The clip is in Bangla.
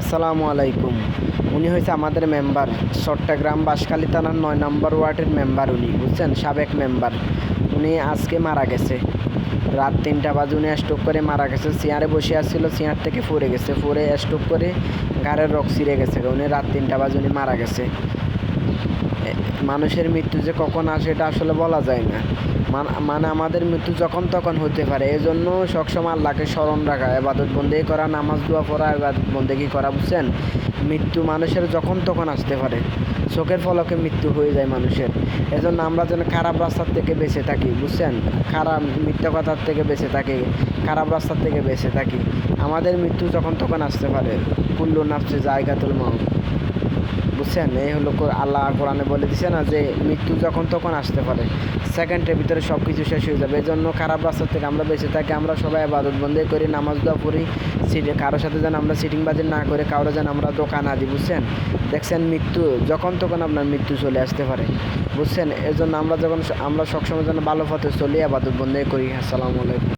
আসসালামু আলাইকুম। উনি হয়েছে আমাদের মেম্বার। চট্টগ্রাম বাঁশখালী থানার নয় নম্বর ওয়ার্ডের মেম্বার উনি, বুঝছেন? সাবেক মেম্বার। উনি আজকে মারা গেছে। রাত তিনটা বাজে উনি স্ট্রোক করে মারা গেছে। চেয়ারে বসে আসছিল, চেয়ার থেকে পড়ে গেছে। পড়ে স্ট্রোক করে ঘাড়ের রক ছিঁড়ে গেছে। উনি রাত তিনটা বাজে উনি মারা গেছে। মানুষের মৃত্যু যে কখন আসে এটা আসলে বলা যায় না। মান- আমাদের মৃত্যু যখন তখন হতে পারে। এই জন্য সবসময় আল্লাহকে স্মরণ রাখা এবাদত বন্দি করা, নামাজ, দোয়া পড়া এবাদত বন্দেগি করা, বুঝছেন? মৃত্যু মানুষের যখন তখন আসতে পারে। চোখের ফলকে মৃত্যু হয়ে যায় মানুষের। এজন্য আমরা যেন খারাপ রাস্তার থেকে বেঁচে থাকি, বুঝছেন? খারাপ, মিথ্যা কথার থেকে বেঁচে থাকি, খারাপ রাস্তার থেকে বেঁচে থাকি। আমাদের মৃত্যু যখন তখন আসতে পারে। কুল্লু নাফসে জায়গাতুল মাউত। বুঝছেন? এই হলো আল্লাহ কোরআনে বলে দিছে না যে, মৃত্যু যখন তখন আসতে পারে। সেকেন্ডের ভিতরে সব কিছু শেষ হয়ে যাবে। এই জন্য খারাপ রাস্তা থেকে আমরা বেঁচে থাকি, আমরা সবাই আবাদত বন্ধ করি, নামাজ দোয়া পড়ি কারোর সাথে যেন আমরা সিটিং বাজি না করে কারও যেন আমরা দোকান আদি বুঝছেন? দেখছেন মৃত্যু, যখন তখন আপনার মৃত্যু চলে আসতে পারে। বুঝছেন? এর জন্য আমরা যখন আমরা সবসময় যেন ভালো পথে চলি, আবাদত বন্ধ করি। আসসালামু আলাইকুম।